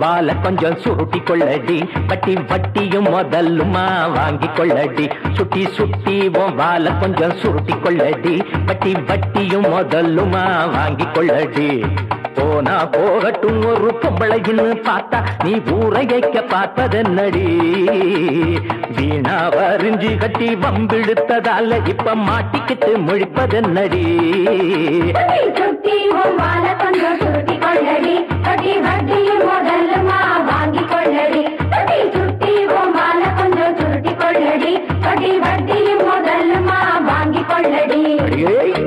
வால கொஞ்சம் சுருட்டி கொள்ளடி. பட்டி வட்டியும் முதல்லுமா வாங்கி கொள்ளடி. சுட்டி சுட்டி உன் வால கொஞ்சம் சுருட்டி கொள்ளடி. பட்டி வட்டியும் முதல்லுமா வாங்கி கொள்ளடி. போனா போகட்டும் ஒரு பொம்பளையின்னு பார்த்தா நீ ஊரையைக்க பார்ப்பதென்னடி வீணா வரிஞ்சு கட்டி வம்பிழுத்ததால இப்ப மாட்டிக்கிட்டு முழிப்பதென்னடி. சுட்டி உன் வால கொஞ்சம் சுருட்டி கொள்ளடி. கொள்ளடி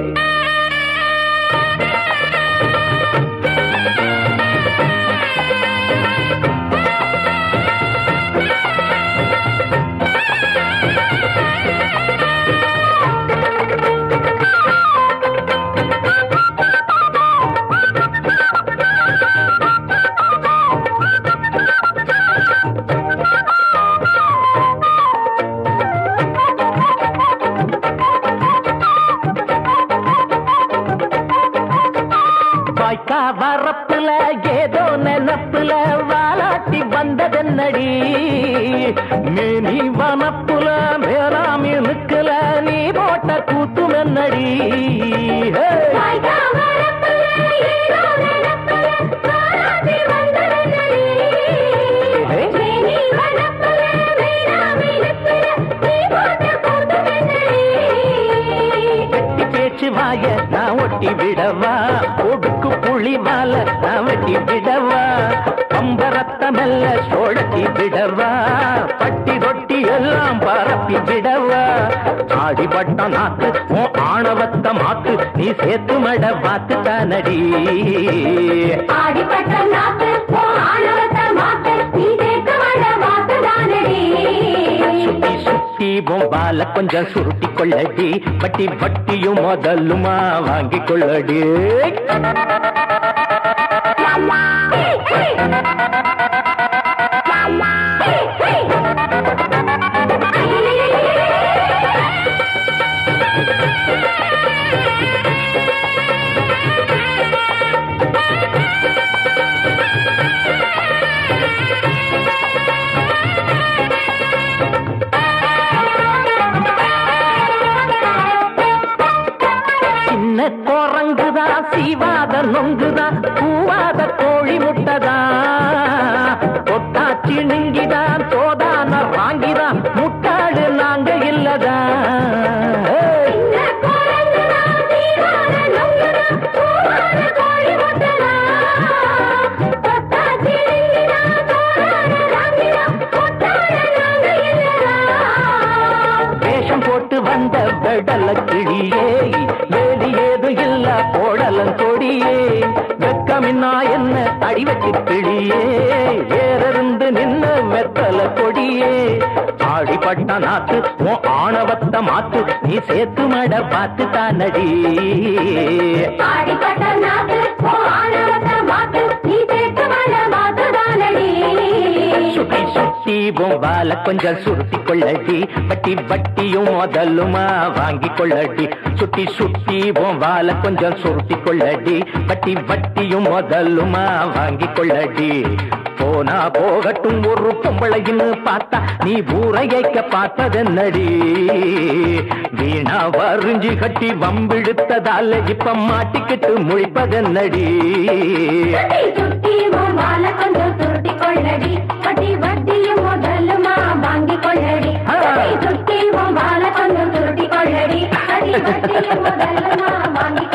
வாய்க்கா வரப்புல ஏதோ நினப்புல வாலாட்டி வந்ததென்னடி? மேனி வனப்புல மேலாமி நிக்கல நீ போட்ட கூத்து மென்னடி வாய்க்கா வரப்புல ஏதோ நினைப்புல வாராதி வந்ததென்னடி. மேனி வனப்புல வேளாமை நிற்பில நீ போட்ட கூட்டமென்னடி. வெட்டி பேச்சு வாய நான் ஒட்டி விடவா? ஒடுக்கு புள்ளி மால நான் வெட்டி விடவா? பம்பரத்த மெல்ல சோழட்டி விடவா? பட்டி ரொட்டி எல்லாம் பரப்பி விடவா? ஆடிப்பட்ட நாக்கு உன் ஆணவத்த மாக்கு நீ சேர்த்து மட பார்த்து தானடி. ஆடிப்பட்ட நாக்கு ஓ ஆணவத்த மாத்து நீ சேர்த்து வந்த வாக்குதானடி. சுத்தி சுத்தி பொம்பால கொஞ்சம் சுருட்டி கொள்ளடி. வட்டி வட்டியும் முதலுமா வாங்கி கொள்ளடி. என்ன குரங்குதா சீவாத நொங்குதா பூவாத கோழி முட்டதா பொட்டாச்சி சிணுங்கிதான் போட்டு வந்த வெடல கிளியே வேலி ஏது இல்ல போடலன் கொடியே. வெக்கமின்னா என்ன அடிவச்சு கிளியே வேறருந்து நின்ன மெத்தல கொடியே. ஆடிப்பட்ட நாத்து உன் ஆணவத்த மாத்து நீ சேர்த்து மட பார்த்து தானடி. ஆடிப்பட்ட நாத்து ஓ ஆணவத்த மாத்து நீ சேர்த்து மட வாக்குதானடி. தீபம். சுட்டி கொஞ்சம் சுருட்டி கொள்ளடி. பட்டி வட்டியும் முதலுமா வாங்கி கொள்ளடி. சுட்டி சுட்டி பொம்பால கொஞ்சம் சுருட்டி கொள்ளடி. பட்டி வட்டியும் முதலுமா வாங்கி கொள்ளடி. போனா போகட்டும் ஒரு பொம்பளையின்னு பார்த்தா நீ ஊரையைக்க பார்த்ததென்னடி? வீணா வரிஞ்சு கட்டி வம்பிழுத்ததால இப்ப மாட்டிக்கிட்டு முழிப்பதென்னடி? சுத்தி சுத்தி கொஞ்சம் சுருட்டி கொள்ளடி. வட்டி வட்டியும் முதலுமா? வாங்கி கொள்ளடி. உன் வால கொஞ்சம் சுருட்டி கொள்ளடி. முதலுமா? வாங்கி